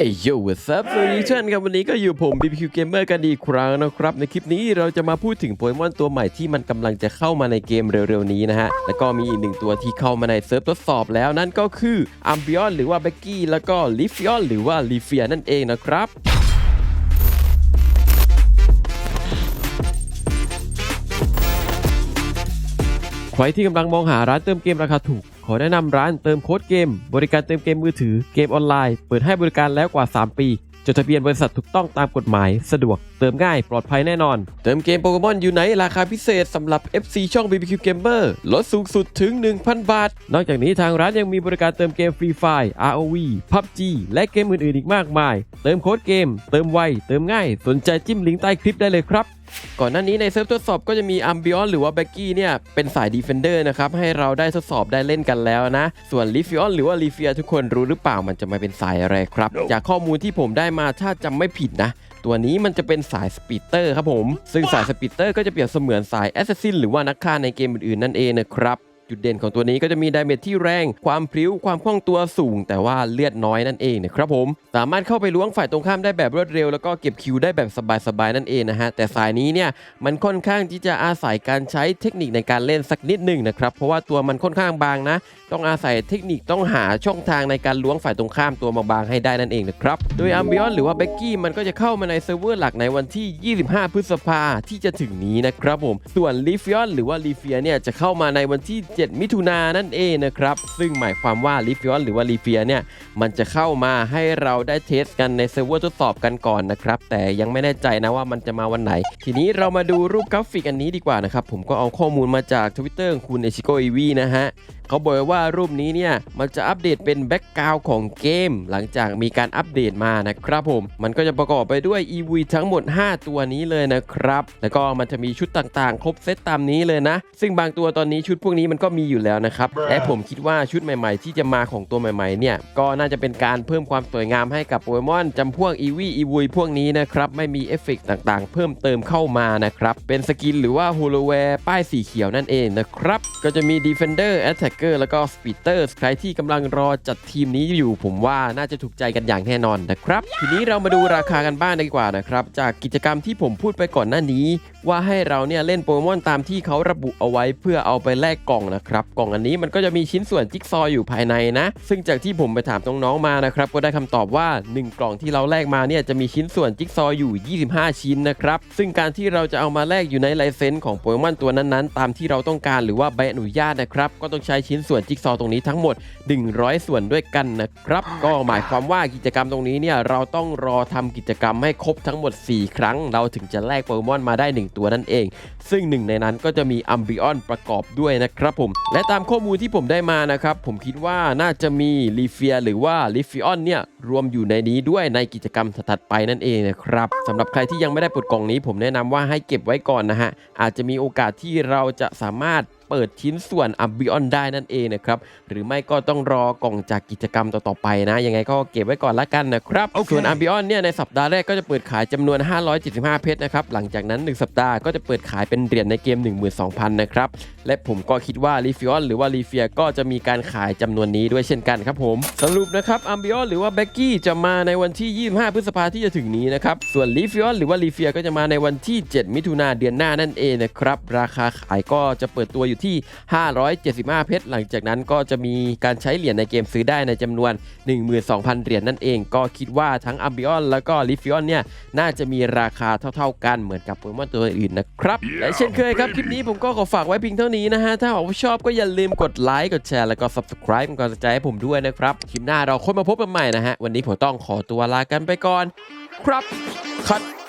เอ้ยโย่ what's up สวัสดีท่านครับวันนี้ก็อยู่ผม BBQ Gamer กันอีกครั้งนะครับ ในคลิปนี้เราจะมาพูดถึงโปเกมอนตัวใหม่ที่มันกำลังจะเข้ามาในเกมเร็วๆนี้นะฮะ แล้วก็มีอีกหนึ่งตัวที่เข้ามาในเซิร์ฟทดสอบแล้วนั่นก็คืออัมบิออนหรือว่าเบกกี้แล้วก็ลิฟิออนหรือว่าลิเฟียนั่นเองนะครับ ครที่กำลังมองหาร้านเติมเกมราคาถูก ขอแนะนำร้านเติมโค้ดเกม บริการเติมเกมมือถือเกมออนไลน์ เปิดให้บริการแล้วกว่า 3 ปี จดทะเบียนบริษัทถูกต้องตามกฎหมาย สะดวก เติมง่ายปลอดภัยแน่นอน เติมเกมโปเกมอนอยู่ไหนราคาพิเศษสำหรับ FC ช่อง BBQ Gamer ลดสูงสุดถึง 1,000 บาท นอกจากนี้ทางร้านยังมีบริการเติมเกมฟรีไฟ ROV PUBG และเกมอื่นๆอีกมากมาย เติมโค้ดเกม เติมไวเติมง่าย สนใจจิ้มลิงก์ใต้คลิปได้เลยครับ ก่อนหน้านี้ในเซิร์ฟทดสอบก็จะมีอัมบิออนหรือว่าแบ็กกี้เนี่ยเป็นสายดีเฟนเดอร์นะครับให้เราได้ทดสอบได้เล่นกันแล้วนะ ส่วนลิฟิออนหรือว่าลีเฟียทุกคนรู้หรือเปล่ามันจะมาเป็นสายอะไรครับ จากข้อมูลที่ผมได้มาถ้าจำไม่ผิดนะตัวนี้มันจะเป็นสายสปีดเตอร์ครับผม ซึ่งสายสปีดเตอร์ก็จะเปรียบเสมือนสายแอสซัสซินหรือว่านักฆ่าในเกมอื่นๆนั่นเองนะครับ จุดเด่นของตัวนี้ก็จะมีดาเมจที่แรง ความพริ้ว ความคล่องตัวสูง แต่ว่าเลือดน้อยนั่นเองนะครับผม สามารถเข้าไปล้วงฝ่ายตรงข้ามได้แบบรวดเร็ว แล้วก็เก็บคิวได้แบบสบายๆนั่นเองนะฮะ แต่สายนี้เนี่ยมันค่อนข้างที่จะอาศัยการใช้เทคนิคในการเล่นสักนิดหนึ่งนะครับ เพราะว่าตัวมันค่อนข้างบางนะ ต้องอาศัยเทคนิคต้องหาช่องทางในการล้วงฝ่ายตรงข้ามตัวมาบางให้ได้นั่นเองนะครับ โดยอัมบิออนหรือว่าเบกกี้มันก็จะเข้ามาในเซิร์ฟเวอร์หลักในวันที่ 25 พฤษภาที่จะถึงนี้นะครับผม ส่วนลิฟิออนหรือว่าลีเฟียเนี่ยจะเข้ามาในวันที่7 มิถุนายนนั่นเองนะครับ ซึ่งหมายความว่าลิฟิออนหรือว่าลีเฟียเนี่ย มันจะเข้ามาให้เราได้เทสกันในเซิร์ฟเวอร์ทดสอบกันก่อนนะครับ แต่ยังไม่แน่ใจนะว่ามันจะมาวันไหน ทีนี้เรามาดูรูปกราฟิกอันนี้ดีกว่านะครับ ผมก็เอาข้อมูลมาจาก Twitter ของคุณเอชิโกอีวีนะฮะ เขาบอกว่ารูปนี้เนี่ยมันจะอัปเดตเป็นแบ็กกราวของเกม หลังจากมีการอัปเดตมานะครับผม มันก็จะประกอบไปด้วย EV ทั้งหมด 5 ตัวนี้เลยนะครับ แล้วก็มันจะมีชุดต่างๆ ครบเซตตามนี้เลยนะ ซึ่งบางตัวตอนนี้ชุดพวกนี้มันก็มีอยู่แล้วนะครับ และผมคิดว่าชุดใหม่ๆ ที่จะมาของตัวใหม่ๆเนี่ยก็น่าจะเป็นการเพิ่มความสวยงามให้กับโปเกมอนจำพวก EV EV พวกนี้นะครับไม่มีเอฟเฟกต์ต่างๆ เพิ่มเติมเข้ามานะครับเป็นสกินหรือว่าโฮโลแวร์ป้ายสีเขียวนั่นเองนะครับก็จะมี Defender Attacker แล้วก็ Speeder ใครที่กำลังรอจัดทีมนี้อยู่ผมว่าน่าจะถูกใจกันอย่างแน่นอนนะครับ ทีนี้เรามาดูราคากันบ้างดีกว่านะครับ จากกิจกรรมที่ผมพูดไปก่อนหน้านี้ ว่าให้เราเนี่ยเล่นโปเกมอนตามที่เขาระบุเอาไว้เพื่อเอาไปแลกกล่องนะครับ กล่องอันนี้มันก็จะมีชิ้นส่วนจิ๊กซออยู่ภายในนะ ซึ่งจากที่ผมไปถามน้องๆมานะครับก็ได้คำตอบว่า 1 กล่องที่เราแลกมาเนี่ยจะมีชิ้นส่วนจิ๊กซออยู่ 25 ชิ้นนะครับซึ่งการที่เราจะเอามาแลกอยู่ในไลเซ็นของโปเกมอนตัวนั้นๆ ตามที่เราต้องการหรือว่าใบอนุญาตนะครับก็ต้องใช้ชิ้นส่วนจิ๊กซอว์ตรงนี้ทั้งหมด 100 ส่วนด้วยกันนะครับ ก็หมายความว่ากิจกรรมตรงนี้เนี่ยเราต้องรอทำกิจกรรมให้ครบทั้งหมด 4 ครั้ง เราถึงจะแลกโปเกมอนมาได้ 1 ตัวนั่นเอง ซึ่งหนึ่งในนั้นก็จะมีอัมบิออนประกอบด้วยนะครับผม และตามข้อมูลที่ผมได้มานะครับ ผมคิดว่าน่าจะมีลีเฟียหรือว่าลิฟิออนเนี่ยรวมอยู่ในนี้ด้วยในกิจกรรมถัดๆไปนั่นเองนะครับสำหรับใครที่ยังไม่ได้ปลดกล่องนี้ ผมแนะนำว่าให้เก็บไว้ก่อนนะฮะอาจจะมีโอกาสที่เราจะสามารถ เปิดชิ้นส่วนอัมบิออนได้นั่นเองนะครับ หรือไม่ก็ต้องรอกล่องจากกิจกรรมต่อๆไปนะ ยังไงก็เก็บไว้ก่อนละกันนะครับโอเคส่วนอัมบิออนเนี่ยในสัปดาห์แรกก็จะเปิดขายจำนวน 575 เพชรนะครับ หลังจากนั้น 1 สัปดาห์ก็จะเปิดขายเป็นเหรียญในเกม 12,000 นะครับ และผมก็คิดว่าลีฟิออนหรือว่าลีเฟียก็จะมีการขายจำนวนนี้ด้วยเช่นกันครับผมสรุปนะครับอัมบิออนหรือว่าแบ็กกี้จะมาในวันที่ 25 พฤษภาที่จะถึงนี้นะครับ ส่วนลีฟิออนหรือว่าลีเฟียก็จะมาในวันที่ 7 มิถุนาเดือนหน้านั่นเองนะครับ ราคาขายก็จะเปิดตัวอยู่ที่ 575 เพชร หลังจากนั้นก็จะมีการใช้เหรียญในเกมซื้อได้ในจำนวน 12,000 เหรียญนั่นเอง ก็คิดว่าทั้งอัมบิออนแล้วก็ลิฟิออนเนี่ยน่าจะมีราคาเท่าๆกันเหมือนกับโปเกมอนตัวอื่นนะครับและเช่นเคยครับ คลิปนี้ผมก็ขอฝากไว้เพียงเท่านี้นะฮะ ถ้าหากว่าชอบก็อย่าลืมกดไลค์กดแชร์แล้วก็ subscribe เป็นกำลังใจให้ผมด้วยนะครับ คลิปหน้าเราค่อยมาพบกันใหม่นะฮะวันนี้ผมต้องขอตัวลากันไปก่อน ครับคัด